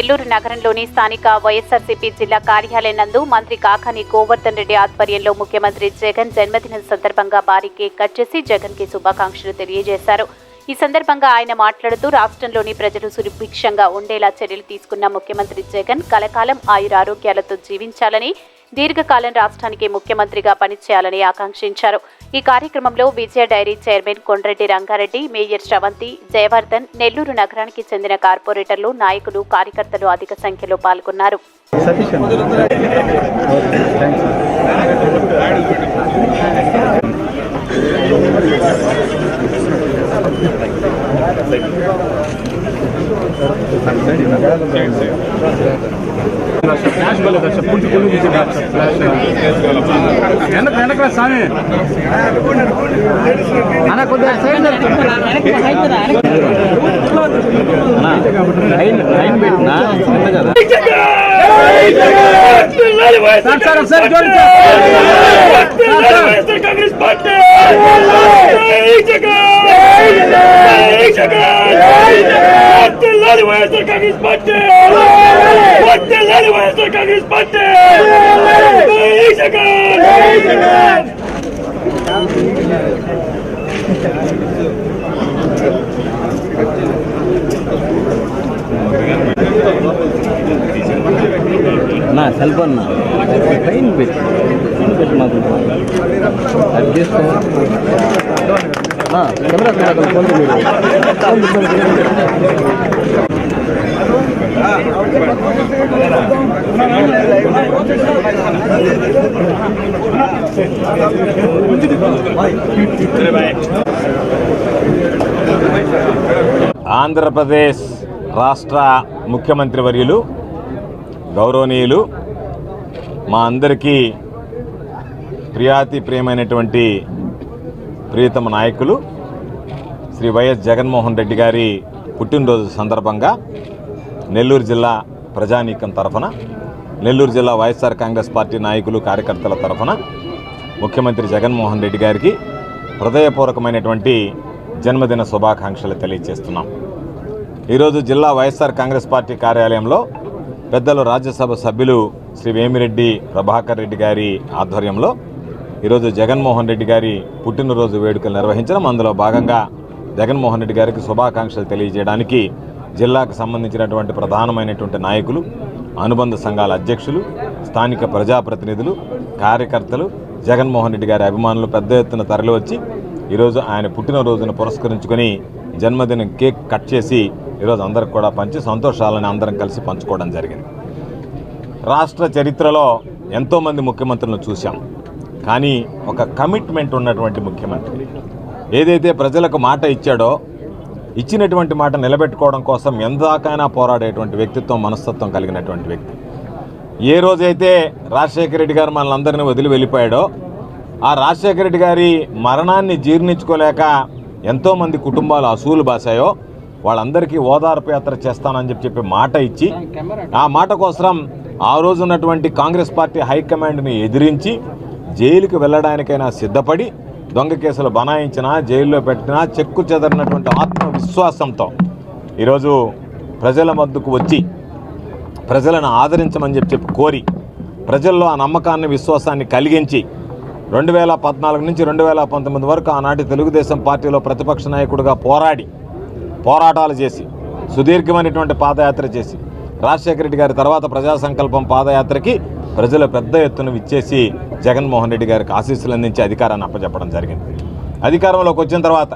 నెల్లూరు నగరంలోని స్థానిక వైఎస్ఆర్సీపీ జిల్లా కార్యాలయం నందు మంత్రి కాకాని గోవర్ధన్ రెడ్డి ఆధ్వర్యంలో ముఖ్యమంత్రి జగన్ జన్మదినం సందర్భంగా భారీ కేక్ కట్ చేసి జగన్కి శుభాకాంక్షలు తెలియజేశారు. ఈ సందర్భంగా ఆయన మాట్లాడుతూ రాష్ట్రంలోని ప్రజలు సుభిక్షంగా ఉండేలా చర్యలు తీసుకున్న ముఖ్యమంత్రి జగన్ కలకాలం ఆయురారోగ్యాలతో జీవించాలని దీర్ఘకాలం రాష్ట్రానికి ముఖ్యమంత్రిగా పనిచేయాలని ఆకాంక్షించారు. ఈ కార్యక్రమంలో Vijaya dairy chairman Kondreddy Rangareddy mayor Sravanthi Jayavardhan Nellore నగరానికి చెందిన కార్పొరేటర్లు నాయకులు కార్యకర్తలు అధిక సంఖ్యలో పాల్గొన్నారు. సతీష్ అన్న ఓకే థ్యాంక్స్ వెనక వెనక స్వామి అన్న కొద్దిగా సైడ్ లైన్ లైన్ పెట్టినా కదా సార్ సార్ ఒకసారి చూడండి కాంగ్రెస్ పార్టీ వర్తిల్లాలి వైఎస్ఆర్ కాంగ్రెస్ పార్టీ వర్తిల్లాలి వైఎస్ఆర్ కాంగ్రెస్ పార్టీ జై జగన్ నా కెమెరా కెమెరా ఫోన్ మీరు ఆంధ్రప్రదేశ్ రాష్ట్ర ముఖ్యమంత్రి వర్యులు గౌరవనీయులు మా అందరికీ ప్రియాతి ప్రియమైనటువంటి ప్రియతమ నాయకులు శ్రీ వైఎస్ జగన్మోహన్ రెడ్డి గారి పుట్టినరోజు సందర్భంగా నెల్లూరు జిల్లా ప్రజానీకం తరఫున నెల్లూరు జిల్లా వైఎస్ఆర్ కాంగ్రెస్ పార్టీ నాయకులు కార్యకర్తల తరఫున ముఖ్యమంత్రి జగన్మోహన్ రెడ్డి గారికి హృదయపూర్వకమైనటువంటి జన్మదిన శుభాకాంక్షలు తెలియజేస్తున్నాం. ఈరోజు జిల్లా వైఎస్ఆర్ కాంగ్రెస్ పార్టీ కార్యాలయంలో పెద్దలు రాజ్యసభ సభ్యులు శ్రీ వేమిరెడ్డి ప్రభాకర్ రెడ్డి గారి ఆధ్వర్యంలో ఈరోజు జగన్మోహన్ రెడ్డి గారి పుట్టినరోజు వేడుకలు నిర్వహించడం అందులో భాగంగా జగన్మోహన్ రెడ్డి గారికి శుభాకాంక్షలు తెలియజేయడానికి జిల్లాకు సంబంధించినటువంటి ప్రధానమైనటువంటి నాయకులు అనుబంధ సంఘాల అధ్యక్షులు స్థానిక ప్రజాప్రతినిధులు కార్యకర్తలు జగన్మోహన్ రెడ్డి గారి అభిమానులు పెద్ద ఎత్తున తరలివచ్చి ఈరోజు ఆయన పుట్టినరోజును పురస్కరించుకొని జన్మదినం కేక్ కట్ చేసి ఈరోజు అందరికి కూడా పంచి సంతోషాలని అందరం కలిసి పంచుకోవడం జరిగింది. రాష్ట్ర చరిత్రలో ఎంతోమంది ముఖ్యమంత్రులను చూశాం. కానీ ఒక కమిట్మెంట్ ఉన్నటువంటి ముఖ్యమంత్రి. ఏదైతే ప్రజలకు మాట ఇచ్చాడో ఇచ్చినటువంటి మాట నిలబెట్టుకోవడం కోసం ఎందాకైనా పోరాడేటువంటి వ్యక్తిత్వం మనస్తత్వం కలిగినటువంటి వ్యక్తి. ఏ రోజైతే రాజశేఖర రెడ్డి గారు మనందరినీ వదిలి వెళ్ళిపోయాడో ఆ రాజశేఖర రెడ్డి గారి మరణాన్ని జీర్ణించుకోలేక ఎంతోమంది కుటుంబాలు అసూలు బాసాయో వాళ్ళందరికీ ఓదార్పు యాత్ర చేస్తానని చెప్పి చెప్పి మాట ఇచ్చి ఆ మాట కోసం ఆ రోజు ఉన్నటువంటి కాంగ్రెస్ పార్టీ హైకమాండ్ని ఎదిరించి జైలుకి వెళ్ళడానికైనా సిద్ధపడి దొంగ కేసులు బనాయించినా జైల్లో పెట్టినా చెక్కు చెదరినటువంటి ఆత్మవిశ్వాసంతో ఈరోజు ప్రజల మద్దుకు వచ్చి ప్రజలను ఆదరించమని చెప్పి చెప్పి కోరి ప్రజల్లో ఆ నమ్మకాన్ని విశ్వాసాన్ని కలిగించి రెండు వేల పద్నాలుగు నుంచి రెండు వేల పంతొమ్మిది వరకు ఆనాటి తెలుగుదేశం పార్టీలో ప్రతిపక్ష నాయకుడిగా పోరాడి పోరాటాలు చేసి సుదీర్ఘమైనటువంటి పాదయాత్ర చేసి రాజశేఖర రెడ్డి గారి తర్వాత ప్రజా సంకల్పం పాదయాత్రకి ప్రజలు పెద్ద ఎత్తున విచ్చేసి జగన్మోహన్ రెడ్డి గారికి ఆశీస్సులు అందించి అధికారాన్ని అప్పచెప్పడం జరిగింది. అధికారంలోకి వచ్చిన తర్వాత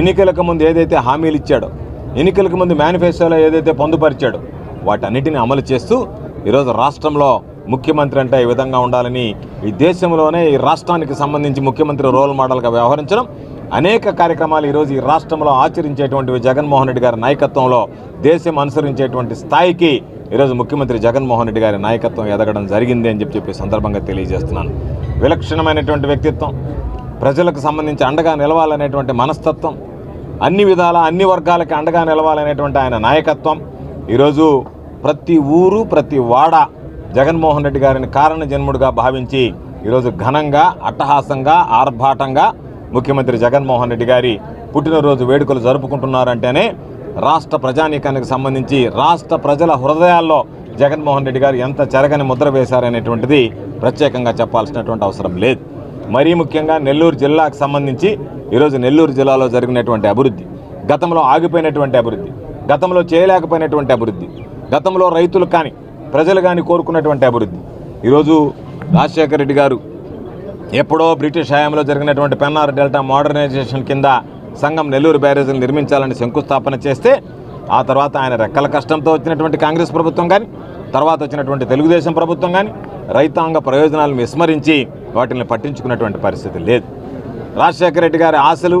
ఎన్నికలకు ముందు ఏదైతే హామీలు ఇచ్చాడో ఎన్నికలకు ముందు మేనిఫెస్టోలో ఏదైతే పొందుపరిచాడో వాటన్నిటిని అమలు చేస్తూ ఈరోజు రాష్ట్రంలో ముఖ్యమంత్రి అంటే ఈ విధంగా ఉండాలని ఈ దేశంలోనే ఈ రాష్ట్రానికి సంబంధించి ముఖ్యమంత్రి రోల్ మోడల్గా వ్యవహరించడం అనేక కార్యక్రమాలు ఈరోజు ఈ రాష్ట్రంలో ఆచరించేటువంటివి జగన్మోహన్ రెడ్డి గారి నాయకత్వంలో దేశం అనుసరించేటువంటి స్థాయికి ఈరోజు ముఖ్యమంత్రి జగన్మోహన్ రెడ్డి గారి నాయకత్వం ఎదగడం జరిగింది అని చెప్పి చెప్పి సందర్భంగా తెలియజేస్తున్నాను. విలక్షణమైనటువంటి వ్యక్తిత్వం ప్రజలకు సంబంధించి అండగా నిలవాలనేటువంటి మనస్తత్వం అన్ని విధాల అన్ని వర్గాలకి అండగా నిలవాలనేటువంటి ఆయన నాయకత్వం ఈరోజు ప్రతి ఊరు ప్రతి వాడ జగన్మోహన్ రెడ్డి గారిని కారణ జన్ముడిగా భావించి ఈరోజు ఘనంగా అట్టహాసంగా ఆర్భాటంగా ముఖ్యమంత్రి జగన్మోహన్ రెడ్డి గారి పుట్టినరోజు వేడుకలు జరుపుకుంటున్నారంటేనే రాష్ట్ర ప్రజానీకానికి సంబంధించి రాష్ట్ర ప్రజల హృదయాల్లో జగన్మోహన్ రెడ్డి గారు ఎంత చెరగని ముద్ర వేశారనేటువంటిది ప్రత్యేకంగా చెప్పాల్సినటువంటి అవసరం లేదు. మరీ ముఖ్యంగా నెల్లూరు జిల్లాకు సంబంధించి ఈరోజు నెల్లూరు జిల్లాలో జరిగినటువంటి అభివృద్ధి గతంలో ఆగిపోయినటువంటి అభివృద్ధి గతంలో చేయలేకపోయినటువంటి అభివృద్ధి గతంలో రైతులు కానీ ప్రజలు కానీ కోరుకున్నటువంటి అభివృద్ధి. ఈరోజు రాజశేఖర రెడ్డి గారు ఎప్పుడో బ్రిటిష్ హయాంలో జరిగినటువంటి పెన్నార్ డెల్టా మోడర్నైజేషన్ కింద సంఘం నెల్లూరు బ్యారేజీలు నిర్మించాలని శంకుస్థాపన చేస్తే ఆ తర్వాత ఆయన రెక్కల కష్టంతో వచ్చినటువంటి కాంగ్రెస్ ప్రభుత్వం కానీ తర్వాత వచ్చినటువంటి తెలుగుదేశం ప్రభుత్వం కానీ రైతాంగ ప్రయోజనాలను విస్మరించి వాటిని పట్టించుకున్నటువంటి పరిస్థితి లేదు. రాజశేఖర రెడ్డి గారి ఆశలు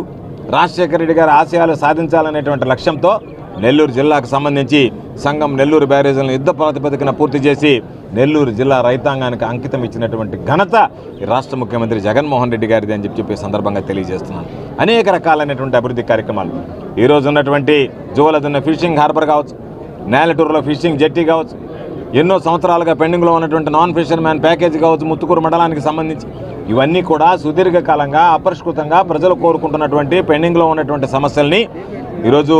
రాజశేఖర రెడ్డి గారి ఆశయాలు సాధించాలనేటువంటి లక్ష్యంతో నెల్లూరు జిల్లాకు సంబంధించి సంఘం నెల్లూరు బ్యారేజీలను యుద్ధ ప్రాతిపదికన పూర్తి చేసి నెల్లూరు జిల్లా రైతాంగానికి అంకితం ఇచ్చినటువంటి ఘనత ఈ రాష్ట్ర ముఖ్యమంత్రి జగన్మోహన్ రెడ్డి గారిది అని చెప్పి చెప్పే సందర్భంగా తెలియజేస్తున్నాను. అనేక రకాలైనటువంటి అభివృద్ధి కార్యక్రమాలు. ఈరోజు ఉన్నటువంటి జోలదున్న ఫిషింగ్ హార్బర్ కావచ్చు నేలటూరులో ఫిషింగ్ జెట్టి కావచ్చు ఎన్నో సంవత్సరాలుగా పెండింగ్లో ఉన్నటువంటి నాన్ ఫిషర్ మ్యాన్ ప్యాకేజ్ కావచ్చు ముత్తుకూరు మండలానికి సంబంధించి ఇవన్నీ కూడా సుదీర్ఘకాలంగా అపరిష్కృతంగా ప్రజలు కోరుకుంటున్నటువంటి పెండింగ్లో ఉన్నటువంటి సమస్యల్ని ఈరోజు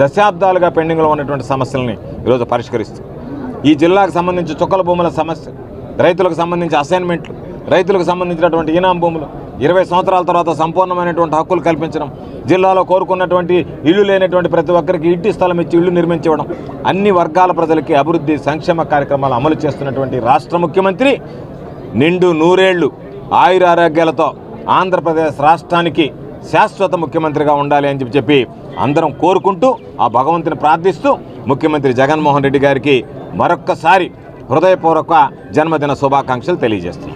దశాబ్దాలుగా పెండింగ్లో ఉన్నటువంటి సమస్యల్ని ఈరోజు పరిష్కరిస్తూ ఈ జిల్లాకు సంబంధించి చుక్కల భూముల సమస్య రైతులకు సంబంధించి అసైన్మెంట్లు రైతులకు సంబంధించినటువంటి ఈనాం భూములు ఇరవై సంవత్సరాల తర్వాత సంపూర్ణమైనటువంటి హక్కులు కల్పించడం జిల్లాలో కోరుకున్నటువంటి ఇల్లు లేనటువంటి ప్రతి ఒక్కరికి ఇంటి స్థలం ఇచ్చి ఇల్లు నిర్మించడం అన్ని వర్గాల ప్రజలకి అభివృద్ధి సంక్షేమ కార్యక్రమాలు అమలు చేస్తున్నటువంటి రాష్ట్ర ముఖ్యమంత్రి నిండు నూరేళ్ళు ఆయురారోగ్యాలతో ఆంధ్రప్రదేశ్ రాష్ట్రానికి శాశ్వత ముఖ్యమంత్రిగా ఉండాలి అని చెప్పి చెప్పి అందరం కోరుకుంటూ ఆ భగవంతుని ప్రార్థిస్తూ ముఖ్యమంత్రి జగన్మోహన్ రెడ్డి గారికి మరొక్కసారి హృదయపూర్వక జన్మదిన శుభాకాంక్షలు తెలియజేస్తున్నాం.